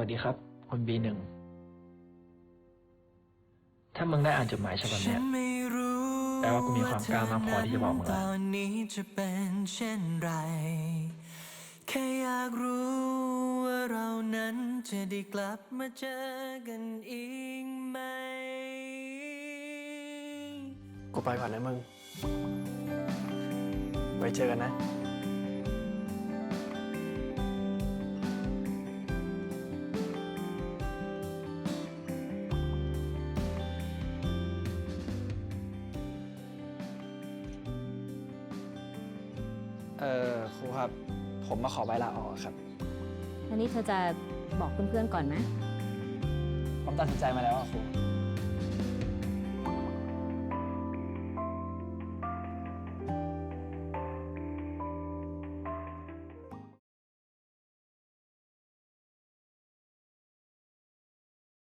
วัสดีครับ คุณบีหนึ่ง ถ้ามึงได้อ่านจดหมายฉบับเนี้ยแปลว่ากูมีความกล้ามากพอที่จะบอกมึงแล้วอนนี้จะเป็นเช่นไรแค่อยากรู้ว่าเรานั้นจะได้กลับมาเจอกันอีกไหม กูไปก่อนนะมึง ไว้เจอกันนะ เอ่อครูครับ ผมมาขอใบลาออกครับแล้วนี่เธอจะบอกเพื่อนๆก่อนไหมผมตัดสินใจมาแล้วอะครูอ